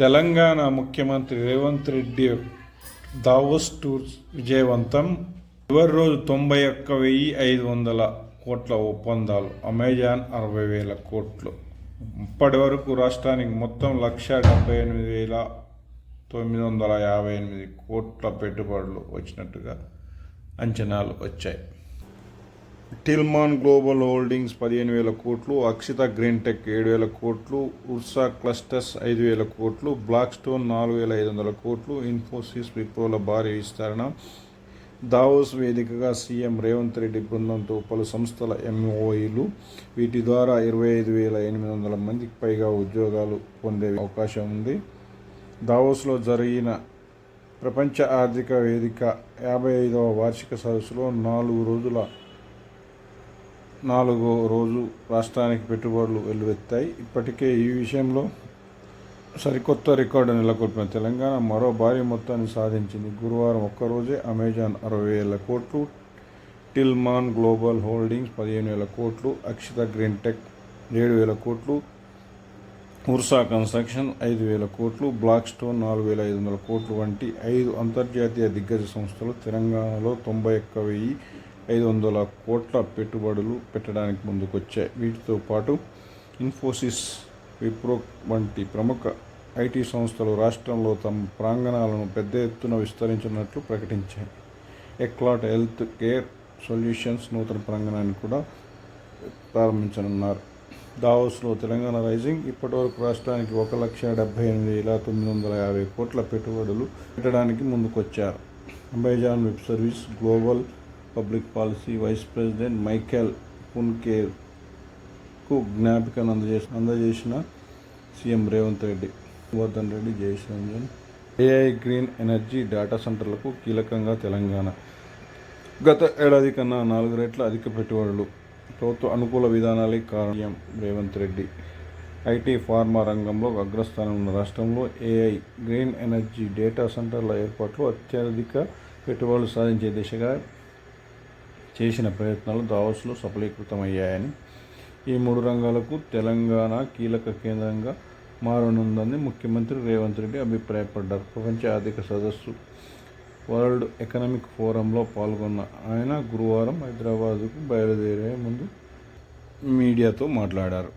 తెలంగాణ ముఖ్యమంత్రి Revanth Reddy Davos tours విజయవంతం. చివరి రోజు తొంభై ఒక్క వెయ్యి ఐదు వందల కోట్ల ఒప్పందాలు. అమెజాన్ అరవై వేల కోట్లు. ఇప్పటి వరకు రాష్ట్రానికి మొత్తం లక్ష డెబ్బై ఎనిమిది వేల తొమ్మిది వందల యాభై ఎనిమిది కోట్ల పెట్టుబడులు వచ్చినట్టుగా అంచనాలు వచ్చాయి. టిల్మాన్ గ్లోబల్ హోల్డింగ్స్ పదిహేను వేల కోట్లు అక్షిత గ్రీన్ టెక్ ఏడు వేల కోట్లు ఉర్సా క్లస్టర్స్ ఐదు వేల కోట్లు బ్లాక్ స్టోన్ నాలుగు వేల ఐదు వందల కోట్లు ఇన్ఫోసిస్ విప్రోల భారీ విస్తరణ. దావోస్ వేదికగా సీఎం రేవంత్ రెడ్డి బృందంతో పలు సంస్థల ఎంఓఈలు. వీటి ద్వారా ఇరవై ఐదు వేల ఎనిమిది వందల మందికి పైగా ఉద్యోగాలు పొందే అవకాశం ఉంది. దావోస్లో జరిగిన ప్రపంచ ఆర్థిక వేదిక యాభై ఐదవ వార్షిక సదస్సులో నాలుగు రోజుల నాలుగో రోజు రాష్ట్రానికి పెట్టుబడులు వెల్లువెత్తాయి. ఇప్పటికే ఈ విషయంలో సరికొత్త రికార్డు నెలకొల్పిన తెలంగాణ మరో భారీ మొత్తాన్ని సాధించింది. గురువారం ఒక్కరోజే అమెజాన్ అరవై వేల కోట్లు టిల్మాన్ గ్లోబల్ హోల్డింగ్స్ పదిహేను వేల కోట్లు అక్షిత గ్రీన్ టెక్ ఏడు వేల కోట్లు ఉర్సా కన్స్ట్రక్షన్ ఐదు వేల కోట్లు బ్లాక్ స్టోన్ నాలుగు వేల ఐదు వందల కోట్లు వంటి ఐదు అంతర్జాతీయ దిగ్గజ సంస్థలు తెలంగాణలో తొంభై ఒక్క వెయ్యి ఐదు వందల కోట్ల పెట్టుబడులు పెట్టడానికి ముందుకొచ్చాయి. వీటితో పాటు ఇన్ఫోసిస్ విప్రో వంటి ప్రముఖ ఐటీ సంస్థలు రాష్ట్రంలో తమ ప్రాంగణాలను పెద్ద ఎత్తున విస్తరించినట్లు ప్రకటించాయి. ఎక్లాట్ హెల్త్ కేర్ సొల్యూషన్స్ నూతన ప్రాంగణాన్ని కూడా ప్రారంభించనున్నారు. దావోస్లో తెలంగాణ రైజింగ్ ఇప్పటివరకు రాష్ట్రానికి ఒక లక్ష డెబ్బై ఎనిమిది వేల తొమ్మిది వందల యాభై కోట్ల పెట్టుబడులు పెట్టడానికి ముందుకొచ్చారు. Amazon web service global public policy vice president Michael పున్కేర్కు జ్ఞాపికను అందజేసి అందజేసిన సీఎం రేవంత్ రెడ్డి వర్ధన్ రెడ్డి జయశంజన్ ఏఐ గ్రీన్ ఎనర్జీ డేటా సెంటర్లకు కీలకంగా తెలంగాణ. గత ఏడాది కన్నా నాలుగు రెట్ల అధిక పెట్టుబడులు ప్రభుత్వ అనుకూల విధానాలే కారణం రేవంత్ రెడ్డి. ఐటీ ఫార్మా రంగంలో అగ్రస్థానం ఉన్న రాష్ట్రంలో ఏఐ గ్రీన్ ఎనర్జీ డేటా సెంటర్ల ఏర్పాట్లు అత్యధిక పెట్టుబడులు సాధించే దిశగా చేసిన ప్రయత్నాలు దావోస్లో సఫలీకృతమయ్యాయని ఈ మూడు రంగాలకు తెలంగాణ కీలక కేంద్రంగా మారనుందని ముఖ్యమంత్రి రేవంత్ రెడ్డి అభిప్రాయపడ్డారు. ప్రపంచ ఆర్థిక సదస్సు వరల్డ్ ఎకనామిక్ ఫోరంలో పాల్గొన్న ఆయన గురువారం హైదరాబాదుకు బయలుదేరే ముందు మీడియాతో మాట్లాడారు.